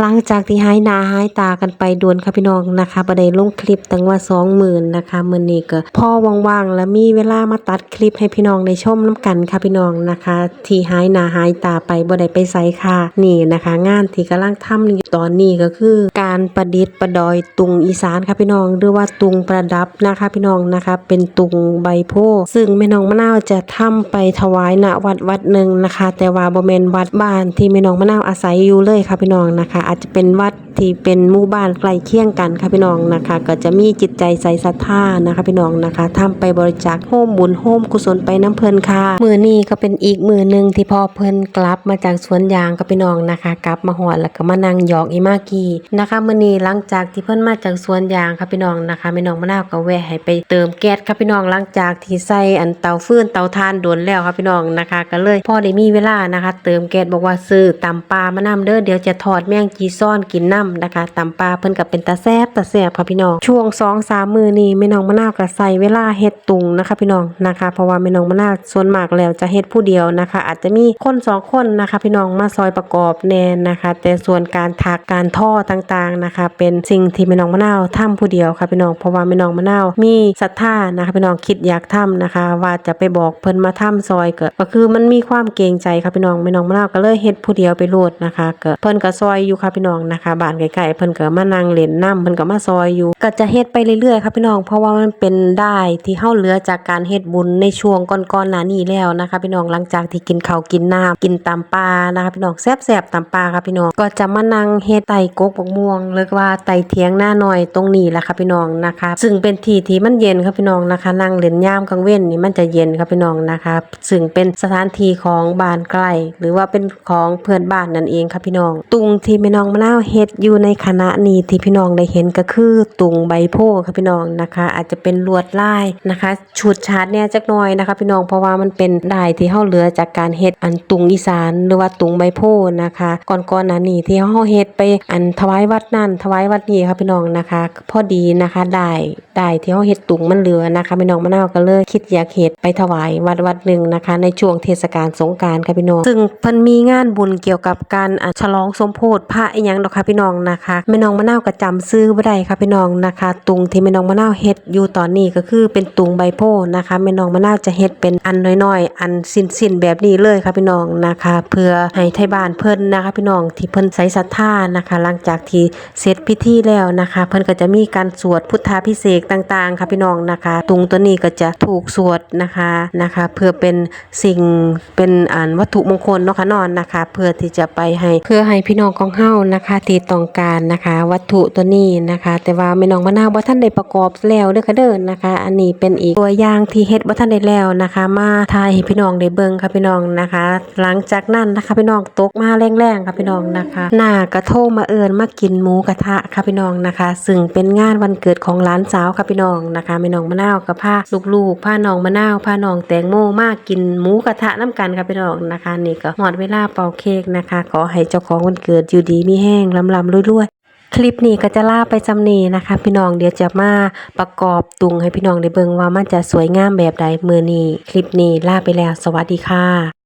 หลังจากที่หายหน้าหายตากันไปดวนค่ะพี่น้องนะคะบ่ได้ลงคลิปตั้งว่า20,000นนะคะมื้อนี้ก็พ่อว่างๆแล้วมีเวลามาตัดคลิปให้พี่น้องได้ชมน้ำกันค่ะพี่น้องนะคะ ที่หายหน้าหายตาไปบ่ได้ไปไสค่ะนี่นะคะ งานที่กำลังทำอยู่ตอนนี้ก็คือ การประดิษฐ์ประดอยตุงอีสานค่ะพี่น้อง หรือว่าตุงประดับนะคะพี่น้องนะคะ เป็นตุงใบโพส์ซึ่งแม่น้องมะนาวจะทำไปถวายณวัดวัดหนึ่งนะคะ แต่ว่าบ่แมนวัดบ้านที่แม่น้องมะนาวอาศัยอยู่เลยค่ะพี่น้องนะคะอาจจะเป็นวัดที่เป็นหมู่บ้านใกล้เคียงกันค่ะพี่น้องนะคะ ก็จะมีจิตใจใส่ศรัทธานะคะพี่น้องนะคะทำไปบริจาคโฮมบุญโฮมกุศลไปน้ำเพลินค่ะ มือนี้ก็เป็นอีกมือหนึ่งที่พ่อเพลินกลับมาจากสวนยางกับพี่น้องนะคะ กลับมาหอดแล้วก็มานั่งหยอกอีมากีนะคะมือนี้หลังจากที่เพิ่นมาจากสวนยางค่ะพี่น้องนะคะแม่น้องมะนาวก็แวะให้ไปเติมแก๊สค่ะพี่น้องหลังจากที่ใส่อันเตาฟืนเตาถ่านโดนแล้วค่ะพี่น้องนะคะ ก็เลยพ่อได้มีเวลานะคะ เติมแก๊สบอกว่าซื้อตำปลามานำเด้อเดี๋ยวจะทอดแมงจีซ่อนกินน้ำนะคะตำปลาเพิ่นก็เป็นตาแซบตาแซบค่ะพี่น้องช่วง2 3มื้อนี้แม่น้องมะนาวก็ใส่เวลาเฮ็ดตุงนะคะพี่น้องนะคะ เพราะว่าแม่น้องมะนาวส่วนมากแล้วจะเฮ็ดผู้เดียวนะคะ อาจจะมีคนสองคนนะคะ พี่น้องมาซอยประกอบแน่นะคะ แต่ส่วนการถักการท่อต่างๆนะคะ เป็นสิ่งที่แม่น้องมะนาวทำผู้เดียวค่ะพี่น้องเพราะว่าแม่น้องมะนาวมีศรัทธานะคะพี่น้องคิดอยากทำนะคะ ว่าจะไปบอกเพิ่นมาทำซอยก็ก็คือมันมีความเกรงใจค่ะพี่น้องแม่น้องมะนาวก็เลยเฮ็ดผู้เดียวไปโลดนะคะก็เพิ่นก็ซอยอยู่ค่ะพี่น้องนะคะบ้านใกล้ๆเพิ่นก็มานั่งเล่นน้ำเพิ่นก็มาซอยอยู่ ก็จะเฮ็ดไปเรื่อยๆค่ะพี่น้องเพราะว่ามันเป็นได้ที่เฮาเหลือจากการเฮ็ดบุญในช่วงก่อนๆหน้านี้แล้วนะคะ พี่น้องหลังจากที่กินข้าวกินน้ำกินตำปลานะคะพี่น้องแซ่บๆตำปลาค่ะพี่น้องก็จะมานั่งเฮ็ดไต่กกบกม่วงเรียกว่าไต่เถียงหน้าหน่อยตรงนี้แหละค่ะพี่น้องนะคะ ซึ่งเป็นที่ที่มันเย็นค่ะพี่น้องนะคะ นั่งเล่นย่ามกลางเว้นนี่มันจะเย็นค่ะพี่น้องนะคะ ซึ่งเป็นสถานที่ของบ้านใกล้หรือว่าเป็นของเพื่อนบ้านนั่นเองค่ะพี่น้อง ตุงที่ม่น้องมะนาวเฮ็ดอยู่ในคณะนี้ที่พี่น้องได้เห็นก็คือตุงใบโพค่ะพี่น้องนะคะ อาจจะเป็นลวดลายนะคะชุดชาร์ดเนี่ยจักหน่อยนะคะ พี่น้องเพราะว่ามันเป็นได้ที่เฮาเหลือจากการเฮ็ดอันตุงอีสานหรือว่าตุงใบโพนะคะ ก่อนๆหน้านี้ที่เฮาเฮ็ดไปอันถวายวัดนั่นถวายวัดนี้ค่ะพี่น้องนะคะ พอดีนะคะได้ได้ที่เฮาเฮ็ดตุงมันเหลือนะคะพี่น้องมะนาวก็เลยคิดอยากเฮ็ดไปถวายวัดวัดหนึ่งนะคะ ในช่วงเทศกาลสงกรานต์ค่ะพี่น้อง ซึ่งเพิ่นมีงานบุญเกี่ยวกับการฉลองสมโพธิพระอีหยังดอกค่ะพี่น้องนะคะแม่น้องมะนาวก็จำซื้อบ่ได้ค่ะพี่น้องนะคะ ตุงที่แม่น้องมะนาวเฮ็ดอยู่ตอนนี้ก็คือเป็นตุงใบโพนะคะแม่น้องมะนาวจะเฮ็ดเป็นอันน้อยๆ อันสิ้นๆแบบนี้เลยค่ะพี่น้องนะคะ เพื่อให้ไทบ้านเพิ่นนะคะ พี่น้องที่เพิ่นใส่ศรัทธานะคะ หลังจากที่เสร็จพิธีแล้วนะคะ เพิ่นก็จะมีการสวดพุทธาพิเศษต่างๆ ค่ะพี่น้องนะคะ ตุงตัวนี้ก็จะถูกสวดนะคะนะคะ เพื่อเป็นสิ่งเป็นอันวัตถุมงคลเนาะค่ะนอนนะคะ เพื่อที่จะไปให้เพื่อให้พี่น้องของเฮานะคะที่ต้องการนะคะ วัตถุตัวนี้นะคะ แต่ว่าแม่น้องมะนาวบ่ทันได้ประกอบแล้วเด้อค่ะเด้อนะคะ อันนี้เป็นอีกตัวอย่างที่เฮ็ดบ่ทันได้แล้วนะคะ มาถ่ายให้พี่น้องได้เบิ่งค่ะพี่น้องนะคะ หลังจากนั้นนะคะพี่น้องตกมาแรงๆค่ะพี่น้องนะคะหน้ากระโทมาเอิญมากินหมูกระทะค่ะพี่น้องนะคะ ซึ่งเป็นงานวันเกิดของหลานสาวค่ะพี่น้องนะคะแม่น้องมะนาวกับพาลูกๆพาน้องมะนาวพาน้องแตงโมมากินหมูกระทะน้ำกันค่ะพี่น้องนะคะ นี่ก็หมดเวลาเป่าเค้กนะคะ ขอให้เจ้าของวันเกิดอยู่ดีมีแห้งลำลำรวยๆ คลิปนี้ก็จะล่าไปจำนีนะคะ พี่น้องเดี๋ยวจะมาประกอบตุงให้พี่น้องได้เบิ่งว่ามันจะสวยงามแบบใดมือนี้ คลิปนี้ล่าไปแล้ว สวัสดีค่ะ